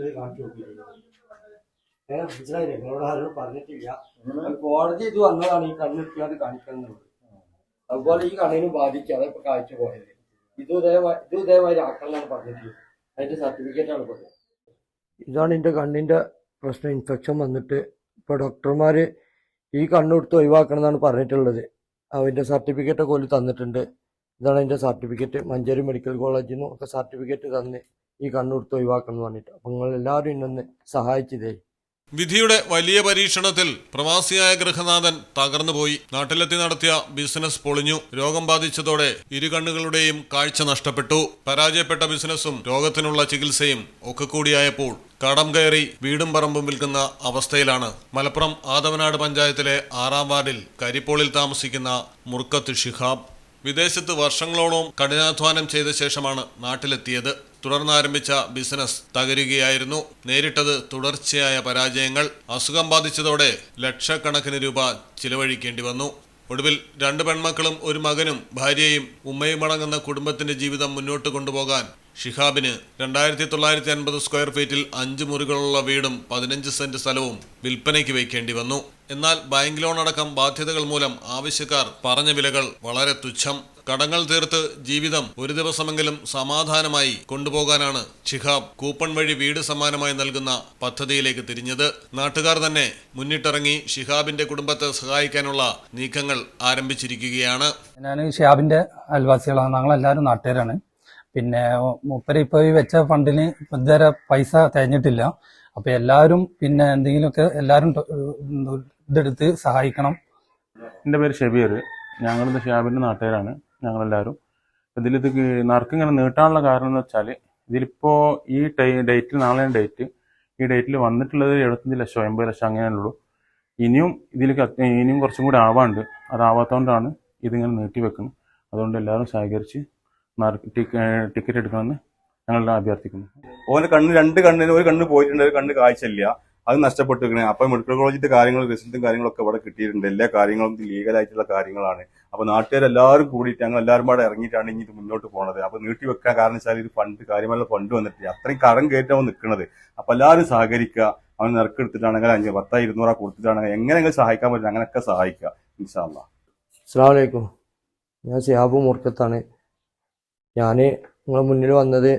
ഉണ്ട് കാണിച്ചു നോക്കിയിട്ടുണ്ട് ഏഹ് മനസ്സിലായില്ലേ? നിങ്ങളോട് ആരോട് പറഞ്ഞിട്ടില്ല. കോടതി ഇത് വന്നതാണ് ഈ കണ്ണിട്ടാതെ കാണിക്കണം എന്നുള്ളത്. അതുപോലെ ഈ കണ്ണിനെ ബാധിക്കാതെ ഇപ്പൊ കാഴ്ച പോയത്. ഇത് ഇതേമാതിരി ഇത് ഇതേമാതിരി ആക്കണമെന്നാണ് പറഞ്ഞിട്ടുള്ളത്. അതിന്റെ സർട്ടിഫിക്കറ്റ് ആണ് പറഞ്ഞത്. ഇതാണ് എന്റെ കണ്ണിന്റെ പ്രശ്നം. ഇൻഫെക്ഷൻ വന്നിട്ട് ഇപ്പൊ ഡോക്ടർമാര് ഈ കണ്ണെടുത്ത് ഒഴിവാക്കണം എന്നാണ് പറഞ്ഞിട്ടുള്ളത്. അവന്റെ സർട്ടിഫിക്കറ്റ് ഒക്കെ ഓൽ തന്നിട്ടുണ്ട്. ഇതാണ് എന്റെ സർട്ടിഫിക്കറ്റ്. മഞ്ചേരി മെഡിക്കൽ കോളേജിൽ നിന്നും ഒക്കെ സർട്ടിഫിക്കറ്റ് തന്ന് ഈ കണ്ണെടുത്ത് ഒഴിവാക്കണം പറഞ്ഞിട്ട്. അപ്പം നിങ്ങൾ എല്ലാവരും ഇന്നൊന്ന് സഹായിച്ചതേ. വിധിയുടെ വലിയ പരീക്ഷണത്തിൽ പ്രവാസിയായ ഗൃഹനാഥൻ തകർന്നുപോയി. നാട്ടിലെത്തി നടത്തിയ ബിസിനസ് പൊളിഞ്ഞു. രോഗം ബാധിച്ചതോടെ ഇരു കണ്ണുകളുടെയും കാഴ്ച നഷ്ടപ്പെട്ടു. പരാജയപ്പെട്ട ബിസിനസ്സും രോഗത്തിനുള്ള ചികിത്സയും ഒക്കെ കൂടിയായപ്പോൾ കടം കയറി വീടും പറമ്പും വിൽക്കുന്ന അവസ്ഥയിലാണ്. മലപ്പുറം ആദവനാട് പഞ്ചായത്തിലെ ആറാം വാർഡിൽ കരിപ്പോളിൽ താമസിക്കുന്ന മുർക്കത്ത് ഷിഹാബ് വിദേശത്ത് വർഷങ്ങളോളം കഠിനാധ്വാനം ചെയ്ത ശേഷമാണ് നാട്ടിലെത്തിയത്. തുടർന്നാരംഭിച്ച ബിസിനസ് തകരുകയായിരുന്നു. നേരിട്ടത് തുടർച്ചയായ പരാജയങ്ങൾ. അസുഖം ബാധിച്ചതോടെ ലക്ഷക്കണക്കിന് രൂപ ചിലവഴിക്കേണ്ടി വന്നു. ഒടുവിൽ രണ്ട് പെൺമക്കളും ഒരു മകനും ഭാര്യയും ഉമ്മയും അടങ്ങുന്ന കുടുംബത്തിന്റെ ജീവിതം മുന്നോട്ട് കൊണ്ടുപോകാൻ ഷിഹാബിന് രണ്ടായിരത്തി തൊള്ളായിരത്തി അൻപത് സ്ക്വയർ ഫീറ്റിൽ അഞ്ച് മുറികളുള്ള വീടും പതിനഞ്ച് സെന്റ് സ്ഥലവും വിൽപ്പനയ്ക്ക് വയ്ക്കേണ്ടി വന്നു. എന്നാൽ ബാങ്ക് ലോൺ അടക്കം ബാധ്യതകൾ മൂലം ആവശ്യക്കാർ പറഞ്ഞ വിലകൾ വളരെ തുച്ഛം. കടങ്ങൾ തീർത്ത് ജീവിതം ഒരു ദിവസമെങ്കിലും സമാധാനമായി കൊണ്ടുപോകാനാണ് ഷിഹാബ് കൂപ്പൺ വഴി വീട് സമ്മാനമായി നൽകുന്ന പദ്ധതിയിലേക്ക് തിരിഞ്ഞത്. നാട്ടുകാർ തന്നെ മുന്നിട്ടിറങ്ങി ഷിഹാബിന്റെ കുടുംബത്തെ സഹായിക്കാനുള്ള നീക്കങ്ങൾ ആരംഭിച്ചിരിക്കുകയാണ്. ഞാൻ ഷിഹാബിന്റെ അയൽവാസികളാണ്. ഞങ്ങളെല്ലാവരും നാട്ടുകാരാണ്. പിന്നെ മൂപ്പര് ഇപ്പോൾ ഈ വെച്ച ഫണ്ടിന് ഇതുവരെ പൈസ തികഞ്ഞിട്ടില്ല. അപ്പൊ എല്ലാവരും പിന്നെ എന്തെങ്കിലുമൊക്കെ എല്ലാവരും ഇതെടുത്ത് സഹായിക്കണം. എന്റെ പേര് ഷബീർ. ഞങ്ങളിത് ഷിയാബിന്റെ നാട്ടുകാരാണ്. ഞങ്ങളെല്ലാവരും. ഇതിലിത് നറുക്ക് ഇങ്ങനെ നീട്ടാനുള്ള കാരണം എന്ന് വെച്ചാൽ ഇതിലിപ്പോൾ ഈ ഡേറ്റ് ഡേറ്റിൽ നാളെ ഡേറ്റ്. ഈ ഡേറ്റിൽ വന്നിട്ടുള്ളത് എഴുപത്തഞ്ച് ലക്ഷം എൺപത് ലക്ഷം അങ്ങനെയുള്ളൂ. ഇനിയും ഇതിൽ ഇനിയും കുറച്ചും കൂടി ആവാണ്ട്. അതാവാത്തതുകൊണ്ടാണ് ഇതിങ്ങനെ നീട്ടി വെക്കുന്നത്. അതുകൊണ്ട് എല്ലാവരും സഹകരിച്ച് ടിക്കറ്റ് എടുക്കണമെന്ന് ഞങ്ങൾ അഭ്യർത്ഥിക്കുന്നു. ഓന്റെ കണ്ണ് രണ്ട് കണ്ണിന് ഒരു കണ്ണ് പോയിട്ടുണ്ട് ഒരു കണ്ണ് കാഴ്ചയില്ല. അത് നഷ്ടപ്പെട്ടിരിക്കണേ. അപ്പൊ മെഡിക്കൽ കോളേജിന്റെ കാര്യങ്ങൾ റിസൾട്ടും കാര്യങ്ങളൊക്കെ ഇവിടെ കിട്ടിയിട്ടുണ്ട്. എല്ലാ കാര്യങ്ങളും ലീഗലായിട്ടുള്ള കാര്യങ്ങളാണ്. അപ്പൊ നാട്ടുകാരെല്ലാവരും കൂടിയിട്ട് ഞങ്ങൾ എല്ലാവരും കൂടെ ഇറങ്ങിയിട്ടാണ് ഇനി ഇത് മുന്നോട്ട് പോണത്. അപ്പൊ നീട്ടി വെക്കാൻ കാരണം വെച്ചാൽ ഇത് ഫണ്ട് കാര്യമായ ഫണ്ട് വന്നിട്ട് അത്രയും കടം കയറ്റാവും നിൽക്കുന്നത് അപ്പൊ എല്ലാവരും സഹകരിക്കുക. അവൻ നിറക്കെടുത്തിട്ടാണെങ്കിൽ അഞ്ച് പത്തായി ഇരുന്നൂറാ കൊടുത്തിട്ടാണെങ്കിൽ എങ്ങനെയെങ്കിലും സഹായിക്കാൻ പറ്റും. അങ്ങനെയൊക്കെ സഹായിക്കുക ഇൻഷാല്ല അസ്സാം വലൈക്കും ഞാൻ സിയാബു മുർക്കത്താണ് ഞാൻ നിങ്ങളെ മുന്നിൽ വന്നത്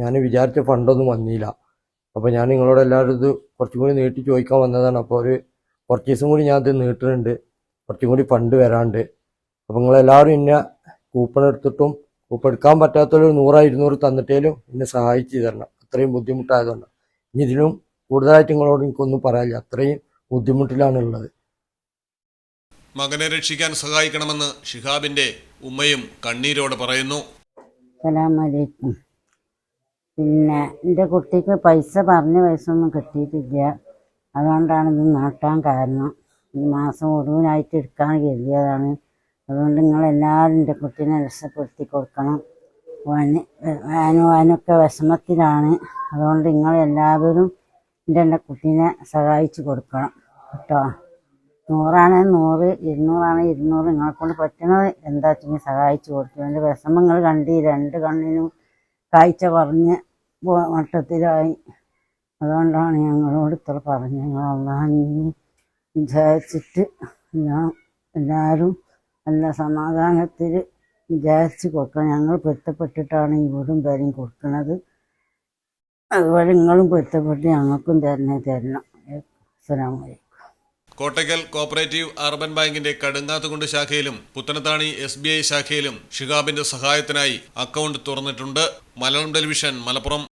ഞാൻ വിചാരിച്ച ഫണ്ടൊന്നും വന്നില്ല. അപ്പോൾ ഞാൻ നിങ്ങളോട് എല്ലാവരും ഇത് കുറച്ചും കൂടി നീട്ടി ചോദിക്കാൻ വന്നതാണ്. അപ്പോൾ ഒരു കുറച്ച് ദിവസം കൂടി ഞാൻ നീട്ടുന്നുണ്ട് കുറച്ചും കൂടി ഫണ്ട് വരാണ്ട്. അപ്പോൾ നിങ്ങളെല്ലാവരും എന്നെ കൂപ്പൺ എടുത്തിട്ടും കൂപ്പൺ എടുക്കാൻ പറ്റാത്തൊരു നൂറോ ഇരുന്നൂറ് തന്നിട്ടേലും എന്നെ സഹായിച്ചു തരണം. അത്രയും ബുദ്ധിമുട്ടായതുകൊണ്ട് ഇനി ഇതിലും കൂടുതലായിട്ട് നിങ്ങളോട് എനിക്കൊന്നും പറയാനില്ല. അത്രയും ബുദ്ധിമുട്ടിലാണ് ഉള്ളത് മകനെ രക്ഷിക്കാൻ സഹായിക്കണമെന്ന് ഷിഹാബിന്റെ ഉമ്മയും കണ്ണീരോട് പറയുന്നു. അസലാമലൈക്കും പിന്നെ എന്റെ കുട്ടിക്ക് പൈസ പറഞ്ഞ പൈസ ഒന്നും കിട്ടിയിട്ടില്ല. അതുകൊണ്ടാണ് ഇത് നാട്ടാൻ കാരണം. ഈ മാസം ഒടുവിനായിട്ട് എടുക്കാൻ കരുതിയതാണ്. അതുകൊണ്ട് നിങ്ങൾ എല്ലാവരും എന്റെ കുട്ടീനെ രക്ഷപ്പെടുത്തി കൊടുക്കണം. വാന് വാനും വാനൊക്കെ വിഷമത്തിലാണ്. അതുകൊണ്ട് നിങ്ങൾ എല്ലാവരും എന്റെ എന്റെ കുട്ടീനെ സഹായിച്ചു കൊടുക്കണം. കേട്ടോ. നൂറാണ് നൂറ് ഇരുന്നൂറാണ് ഇരുന്നൂറ്. നിങ്ങളെ കൊണ്ട് പറ്റുന്നത് എന്താ വെച്ചാൽ സഹായിച്ചു കൊടുത്തു എന്റെ വിഷമങ്ങൾ കണ്ടി രണ്ട് കണ്ണിനും കാഴ്ച കുറഞ്ഞ് വട്ടത്തിലായി. അതുകൊണ്ടാണ് ഞങ്ങളോട് ഇത്ര പറഞ്ഞത്. ഞങ്ങൾ അള്ളാഹ് വിചാരിച്ചിട്ട് ഞാൻ എല്ലാവരും നല്ല സമാധാനത്തിൽ വിചാരിച്ച് കൊടുക്കണം. ഞങ്ങൾ പൊരുത്തപ്പെട്ടിട്ടാണ് ഇവിടും വീടും പേരും കൊടുക്കുന്നത്. അതുപോലെ നിങ്ങളും പൊരുത്തപ്പെട്ട് ഞങ്ങൾക്കും തരണേ തരണം. അസ്സലാമു അലൈക്കും. കോട്ടയ്ക്കൽ കോപ്പറേറ്റീവ് അർബൻ ബാങ്കിന്റെ കടുങ്ങാത്തുകുണ്ട് ശാഖയിലും പുത്തനത്താണി എസ് ബി ഐ ശാഖയിലും ഷിഹാബിന്റെ സഹായത്തിനായി അക്കൗണ്ട് തുറന്നിട്ടുണ്ട്. മലയാളം ടെലിവിഷൻ മലപ്പുറം.